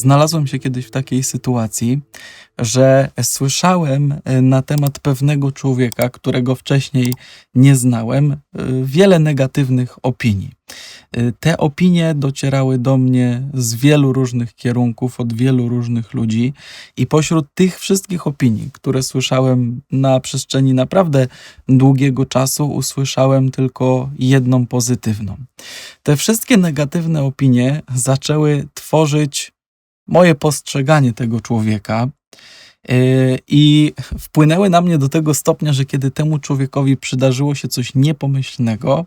znalazłem się kiedyś w takiej sytuacji, że słyszałem e, na temat pewnego człowieka, którego wcześniej nie znałem, e, wiele negatywnych opinii. E, te opinie docierały do mnie z wielu różnych kierunków, od wielu różnych ludzi, i pośród tych wszystkich opinii, które słyszałem na przestrzeni naprawdę długiego czasu, usłyszałem tylko jedną pozytywną. Te wszystkie negatywne opinie zaczęły tworzyć moje postrzeganie tego człowieka. Yy, I wpłynęły na mnie do tego stopnia, że kiedy temu człowiekowi przydarzyło się coś niepomyślnego,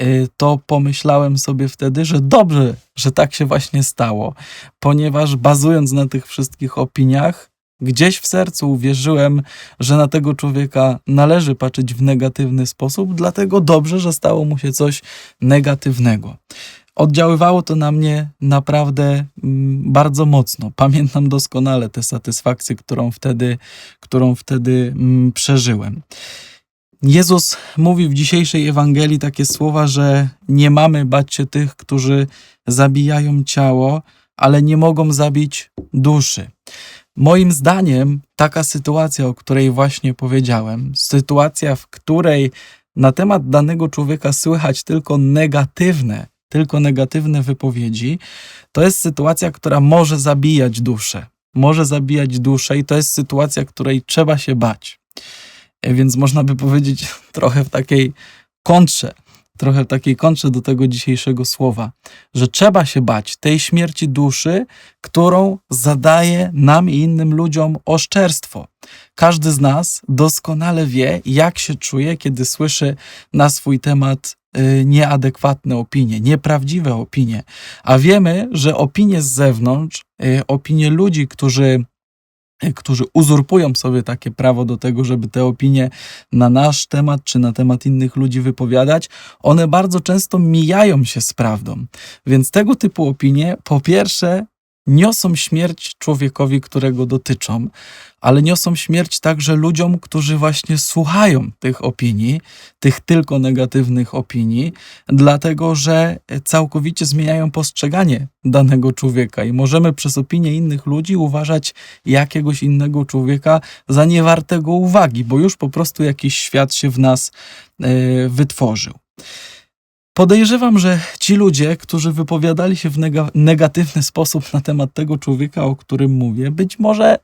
yy, to pomyślałem sobie wtedy, że dobrze, że tak się właśnie stało, ponieważ bazując na tych wszystkich opiniach, gdzieś w sercu uwierzyłem, że na tego człowieka należy patrzeć w negatywny sposób, dlatego dobrze, że stało mu się coś negatywnego oddziaływało to na mnie naprawdę mm, bardzo mocno. Pamiętam doskonale tę satysfakcję, którą wtedy, którą wtedy mm, przeżyłem. Jezus mówi w dzisiejszej Ewangelii takie słowa, że nie mamy bać się tych, którzy zabijają ciało, ale nie mogą zabić duszy. Moim zdaniem taka sytuacja, o której właśnie powiedziałem, sytuacja, w której na temat danego człowieka słychać tylko negatywne tylko negatywne wypowiedzi, to jest sytuacja, która może zabijać duszę. Może zabijać duszę i to jest sytuacja, której trzeba się bać. E, więc można by powiedzieć trochę w takiej kontrze, trochę takiej kontrze do tego dzisiejszego słowa, że trzeba się bać tej śmierci duszy, którą zadaje nam i innym ludziom oszczerstwo. Każdy z nas doskonale wie, jak się czuje, kiedy słyszy na swój temat Y, nieadekwatne opinie, nieprawdziwe opinie. A wiemy, że opinie z zewnątrz, y, opinie ludzi, którzy którzy uzurpują sobie takie prawo do tego, żeby te opinie na nasz temat czy na temat innych ludzi wypowiadać, one bardzo często mijają się z prawdą. Więc tego typu opinie, po pierwsze, niosą śmierć człowiekowi, którego dotyczą, ale niosą śmierć także ludziom, którzy właśnie słuchają tych opinii, tych tylko negatywnych opinii, dlatego że całkowicie zmieniają postrzeganie danego człowieka i możemy przez opinię innych ludzi uważać jakiegoś innego człowieka za niewartego uwagi, bo już po prostu jakiś świat się w nas e, wytworzył. Podejrzewam, że ci ludzie, którzy wypowiadali się w negatywny sposób na temat tego człowieka, o którym mówię, być może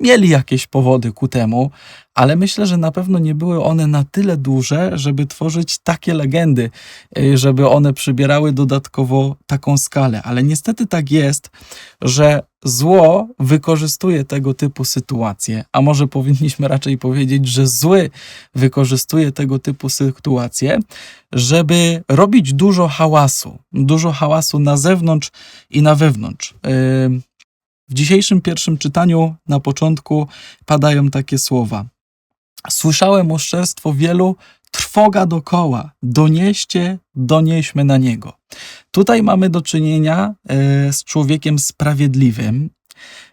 mieli jakieś powody ku temu, ale myślę, że na pewno nie były one na tyle duże, żeby tworzyć takie legendy, y, żeby one przybierały dodatkowo taką skalę. Ale niestety tak jest, że zło wykorzystuje tego typu sytuacje, a może powinniśmy raczej powiedzieć, że zły wykorzystuje tego typu sytuacje, żeby robić dużo hałasu, dużo hałasu na zewnątrz i na wewnątrz. Yy, w dzisiejszym pierwszym czytaniu na początku padają takie słowa. Słyszałem oszczerstwo wielu, trwoga dokoła, donieście, donieśmy na niego. Tutaj mamy do czynienia e, z człowiekiem sprawiedliwym,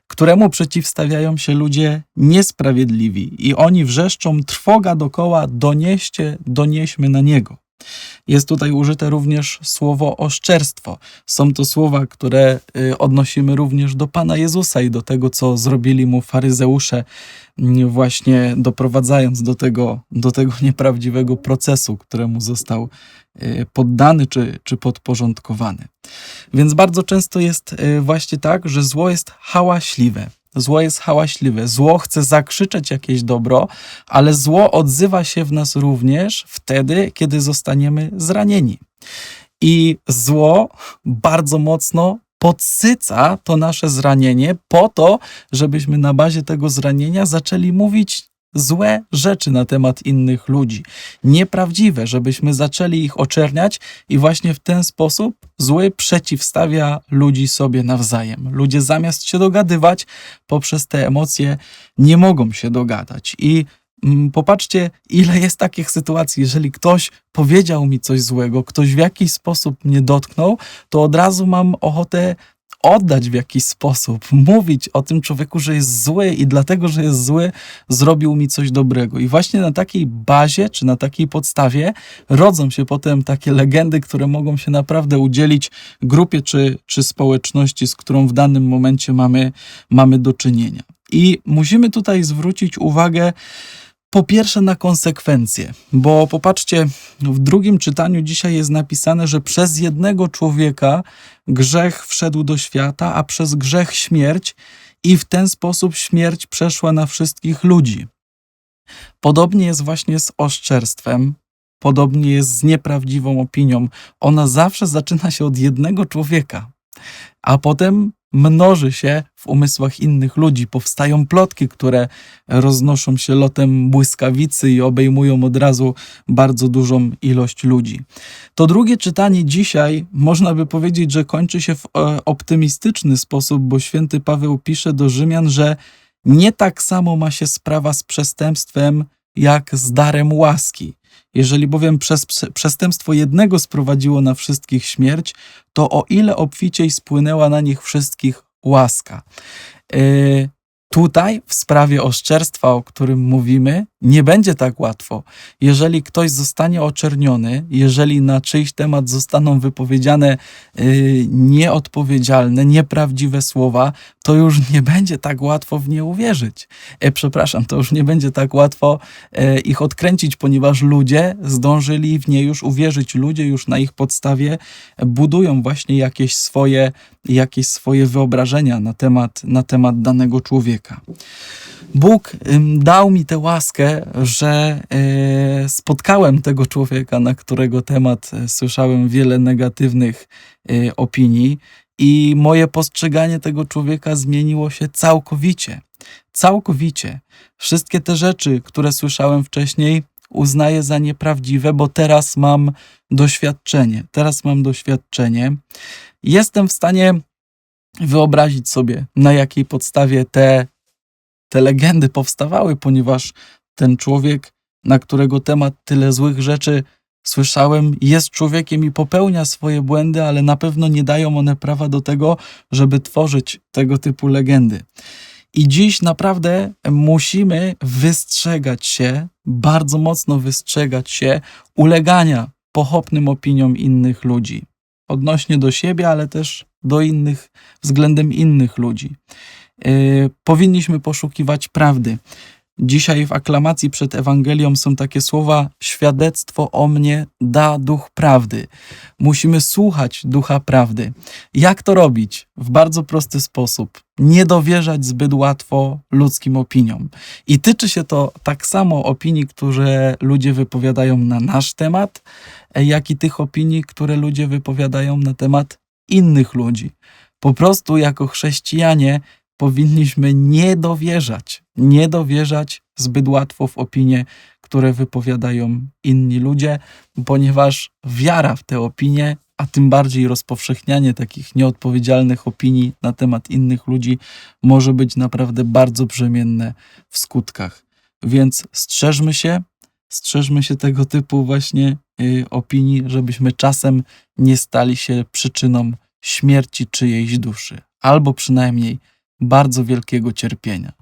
któremu przeciwstawiają się ludzie niesprawiedliwi i oni wrzeszczą trwoga dokoła, donieście, donieśmy na niego. Jest tutaj użyte również słowo oszczerstwo. Są to słowa, które y, odnosimy również do Pana Jezusa i do tego, co zrobili mu faryzeusze, mm, właśnie doprowadzając do tego, do tego nieprawdziwego procesu, któremu został y, poddany czy, czy podporządkowany. Więc bardzo często jest y, właśnie tak, że zło jest hałaśliwe. Zło jest hałaśliwe. Zło chce zakrzyczeć jakieś dobro, ale zło odzywa się w nas również wtedy, kiedy zostaniemy zranieni. I zło bardzo mocno podsyca to nasze zranienie po to, żebyśmy na bazie tego zranienia zaczęli mówić złe rzeczy na temat innych ludzi, nieprawdziwe, żebyśmy zaczęli ich oczerniać i właśnie w ten sposób zły przeciwstawia ludzi sobie nawzajem. Ludzie zamiast się dogadywać poprzez te emocje nie mogą się dogadać i mm, Popatrzcie, ile jest takich sytuacji. Jeżeli ktoś powiedział mi coś złego, ktoś w jakiś sposób mnie dotknął, to od razu mam ochotę oddać w jakiś sposób, mówić o tym człowieku, że jest zły i dlatego, że jest zły, zrobił mi coś dobrego. I właśnie na takiej bazie, czy na takiej podstawie rodzą się potem takie legendy, które mogą się naprawdę udzielić grupie czy, czy społeczności, z którą w danym momencie mamy, mamy do czynienia. I musimy tutaj zwrócić uwagę po pierwsze na konsekwencje, bo popatrzcie, w drugim czytaniu dzisiaj jest napisane, że przez jednego człowieka grzech wszedł do świata, a przez grzech śmierć, i w ten sposób śmierć przeszła na wszystkich ludzi. Podobnie jest właśnie z oszczerstwem, podobnie jest z nieprawdziwą opinią. Ona zawsze zaczyna się od jednego człowieka, a potem mnoży się w umysłach innych ludzi. Powstają plotki, które roznoszą się lotem błyskawicy i obejmują od razu bardzo dużą ilość ludzi. To drugie czytanie dzisiaj można by powiedzieć, że kończy się w e, optymistyczny sposób, bo święty Paweł pisze do Rzymian, że nie tak samo ma się sprawa z przestępstwem, jak z darem łaski. Jeżeli bowiem przez przestępstwo jednego sprowadziło na wszystkich śmierć, to o ile obficiej spłynęła na nich wszystkich łaska. Yy, Tutaj, w sprawie oszczerstwa, o którym mówimy, nie będzie tak łatwo. Jeżeli ktoś zostanie oczerniony, jeżeli na czyjś temat zostaną wypowiedziane yy, nieodpowiedzialne, nieprawdziwe słowa, to już nie będzie tak łatwo w nie uwierzyć. E, przepraszam, to już nie będzie tak łatwo e, ich odkręcić, ponieważ ludzie zdążyli w nie już uwierzyć. Ludzie już na ich podstawie budują właśnie jakieś swoje, jakieś swoje wyobrażenia na temat, na temat danego człowieka. Bóg dał mi tę łaskę, że e, spotkałem tego człowieka, na którego temat e, słyszałem wiele negatywnych e, opinii, i moje postrzeganie tego człowieka zmieniło się całkowicie. Całkowicie. Wszystkie te rzeczy, które słyszałem wcześniej, uznaję za nieprawdziwe, bo teraz mam doświadczenie. Teraz mam doświadczenie. Jestem w stanie wyobrazić sobie, na jakiej podstawie te, te legendy powstawały, ponieważ ten człowiek, na którego temat tyle złych rzeczy słyszałem, jest człowiekiem i popełnia swoje błędy, ale na pewno nie dają one prawa do tego, żeby tworzyć tego typu legendy. I dziś naprawdę musimy wystrzegać się, bardzo mocno wystrzegać się ulegania pochopnym opiniom innych ludzi. Odnośnie do siebie, ale też do innych, względem innych ludzi. Yy, powinniśmy poszukiwać prawdy. Dzisiaj w aklamacji przed Ewangelią są takie słowa: Świadectwo o mnie da duch prawdy. Musimy słuchać ducha prawdy. Jak to robić? W bardzo prosty sposób. Nie dowierzać zbyt łatwo ludzkim opiniom. I tyczy się to tak samo opinii, które ludzie wypowiadają na nasz temat, jak i tych opinii, które ludzie wypowiadają na temat innych ludzi. Po prostu jako chrześcijanie powinniśmy nie dowierzać, nie dowierzać zbyt łatwo w opinie, które wypowiadają inni ludzie, ponieważ wiara w te opinie, a tym bardziej rozpowszechnianie takich nieodpowiedzialnych opinii na temat innych ludzi może być naprawdę bardzo brzemienne w skutkach. Więc strzeżmy się, strzeżmy się tego typu właśnie y, opinii, żebyśmy czasem nie stali się przyczyną śmierci czyjejś duszy, albo przynajmniej bardzo wielkiego cierpienia.